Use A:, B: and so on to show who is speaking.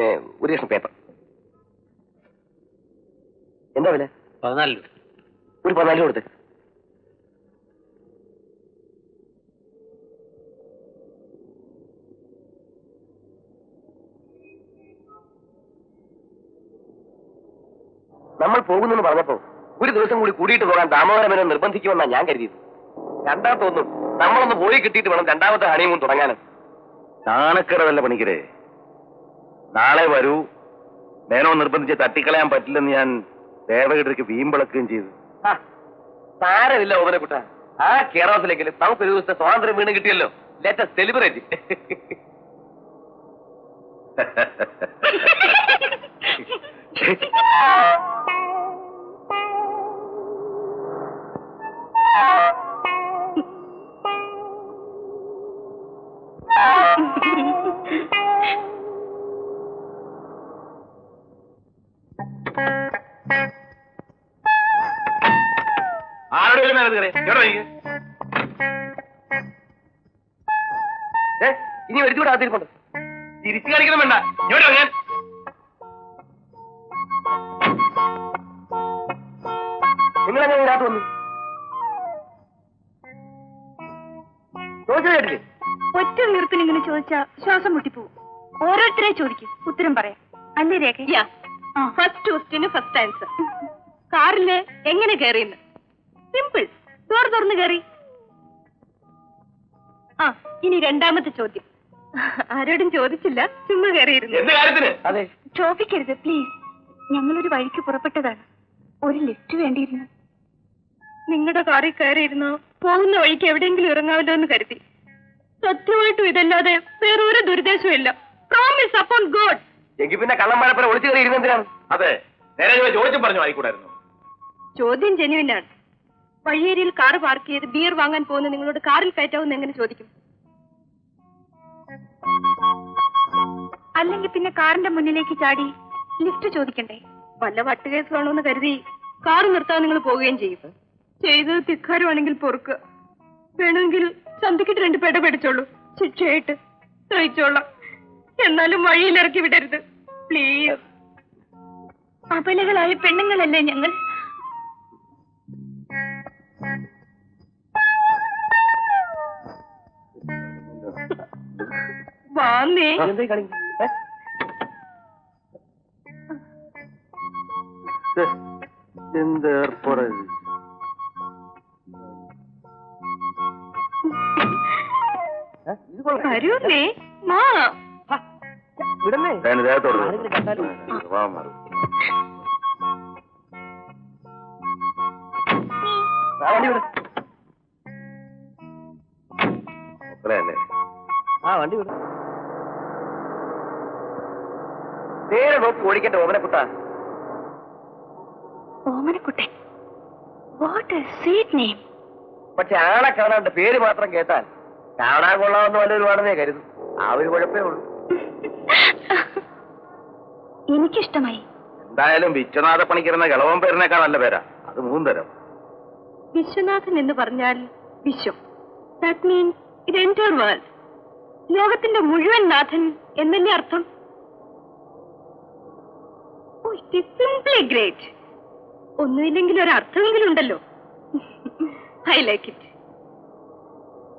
A: പിന്നെ ഒരു കഷ്ണം പേപ്പർ എന്താ വില?
B: പതിനാല് രൂപ.
A: ഒരു പതിനാല് കൊടുത്ത്. നമ്മൾ പോകുന്നെന്ന് പറഞ്ഞപ്പോ ഒരു ദിവസം കൂടി കൂടിയിട്ട് പോകാൻ ദാമോദരമനെ നിർബന്ധിക്കുമെന്നാ ഞാൻ കരുതിയത്. രണ്ടാമത്തൊന്നും നമ്മളൊന്ന് പോയി കിട്ടിയിട്ട് വേണം രണ്ടാമത്തെ ഹണിമൂൺ തുടങ്ങാനും
C: നാണക്കേടല്ല പണിക്കരെ? നാളെ വരൂ. നേനോ നിർബന്ധിച്ച് തട്ടിക്കളയാൻ പറ്റില്ലെന്ന് ഞാൻ ദേവഗിരിക്ക് വീമ്പിളക്കുകയും ചെയ്തു.
A: താരമില്ല സാരമില്ല ഓമനക്കുട്ട ആ കേരളത്തിലെങ്കിലും നമുക്ക് ഒരു ദിവസത്തെ സ്വാതന്ത്ര്യം വീണ് കിട്ടിയല്ലോ. ലേറ്റസ്റ്റ് സെലിബ്രേറ്റ്
C: Thank മേനത്
A: ഇനി എടുത്തുകൂടെ അതിരിക്കൊണ്ട്
C: തിരിച്ചു കളിക്കണം വേണ്ട. ഞാൻ.
A: നിങ്ങൾ എങ്ങനെ ഇതിനകത്ത് വന്നു. ചോദിച്ചത് കേട്ടില്ലേ?
D: ഒറ്റ ഉയർപ്പിൽ ഇങ്ങനെ ചോദിച്ചാ ശ്വാസം മുട്ടിപ്പോവും. ഓരോരുത്തരെ ചോദിക്കും. ഉത്തരം പറയാം. അല്ലേ രേഖ?
E: ഫസ്റ്റ് ക്വസ്റ്റിന് ഫസ്റ്റ് ആൻസർ കാറിൽ എങ്ങനെ കയറിയെന്ന് സിമ്പിൾ ഡോർ തുറന്ന് കയറി ആ ഇനി രണ്ടാമത്തെ ചോദ്യം. ആരോടും ചോദിച്ചില്ല ചുമ്മാ കയറിയിരുന്നു
C: എന്ത് കാര്യത്തിന്?
A: അതെ.
D: ചോദിക്കരുത് പ്ലീസ് ഞങ്ങളൊരു വഴിക്ക് പുറപ്പെട്ടതാണ്. ഒരു ലിഫ്റ്റ് വേണ്ടിയിരുന്നു.
E: നിങ്ങളുടെ കാറിൽ കയറിയിരുന്നോ പോകുന്ന വഴിക്ക് എവിടെയെങ്കിലും ഇറങ്ങാമല്ലോ എന്ന് കരുതി. സത്യമായിട്ടും ഇതല്ലാതെ വേറെ ഒരു ഇല്ല പ്രോമിസ് അപ്പോൺ ഗോഡ്
A: എങ്കിൽ പിന്നെ കള്ളന്മാരെ ഒളിച്ചു കയറി ഇരുന്നെന്തിനാണ്
C: അതെ നേരെ ചോദിച്ചും പറഞ്ഞു ആയിക്കൂടായിരുന്നു.
E: ചോദ്യം ജെനുവിനാണ് വഴിയേരിയിൽ കാർ പാർക്ക് ചെയ്ത് ബിയർ വാങ്ങാൻ പോകുന്ന നിങ്ങളോട് കാറിൽ കയറ്റാവുന്ന എങ്ങനെ ചോദിക്കും?
D: അല്ലെങ്കിൽ പിന്നെ കാറിന്റെ മുന്നിലേക്ക് ചാടി ലിഫ്റ്റ് ചോദിക്കണ്ടേ?
E: വല്ല വട്ടുകേസ് എന്ന് കരുതി കാർ നിർത്താൻ നിങ്ങൾ പോവുകയും ചെയ്യും. ചെയ്തത് തിക്കാരുവാണെങ്കിൽ പൊറുക്ക്. വേണമെങ്കിൽ ചന്തക്കിട്ട് രണ്ട് പെട പിടിച്ചോളൂ. ശിക്ഷയായിട്ട് സഹിച്ചോളാം. എന്നാലും വഴിയിലിറക്കി വിടരുത്. പ്ലീസ്
D: അപലകളായ പെണ്ണുങ്ങളല്ലേ ഞങ്ങൾ
E: വാന്നേ
C: എന്ത് ഏർപ്പാട് ഇത്?
A: ഇത് കൊള്ളാം.
E: വരൂന്നേ മാ
A: വിടന്നേ.
C: ഞാൻ ദേഹത്തോട്
A: ആരെങ്കിലും കണ്ടാലും.
C: വാ മാറും.
A: ആ വണ്ടി വിട്.
C: മക്കളെയല്ലേ
A: ആ വണ്ടി വിട്. നേരെ നോക്കി ഓടിക്കട്ടെ ഓമനക്കുട്ട.
D: Omanakuttan. What a sweet name
A: പക്ഷെ ആളെ കാണാണ്ട് പേര് മാത്രം കേട്ടാൽ കാണാൻ കൊള്ളാവുന്ന വല്ലൊരു ആണെന്നേ കരുതും. ആ ഒരു കുഴപ്പമേ ഉള്ളൂ.
D: എനിക്കിഷ്ടമായി.
C: എന്തായാലും വിശ്വനാഥ പണിക്കിരുന്ന കിളവൻ പേരിനേക്കാൾ നല്ല പേരാ. അത് മൂന്ന് തരം
E: വിശ്വനാഥൻ എന്ന് പറഞ്ഞാൽ വിശ്വം. ദാറ്റ് മീൻസ് ഇത് എന്റയർ വേൾഡ് ലോകത്തിന്റെ മുഴുവൻ നാഥൻ എന്നല്ലേ അർത്ഥം? സിംപ്ലി ഗ്രേറ്റ് ഒന്നുമില്ലെങ്കിൽ ഒരു അർത്ഥമെങ്കിലും ഉണ്ടല്ലോ. I like it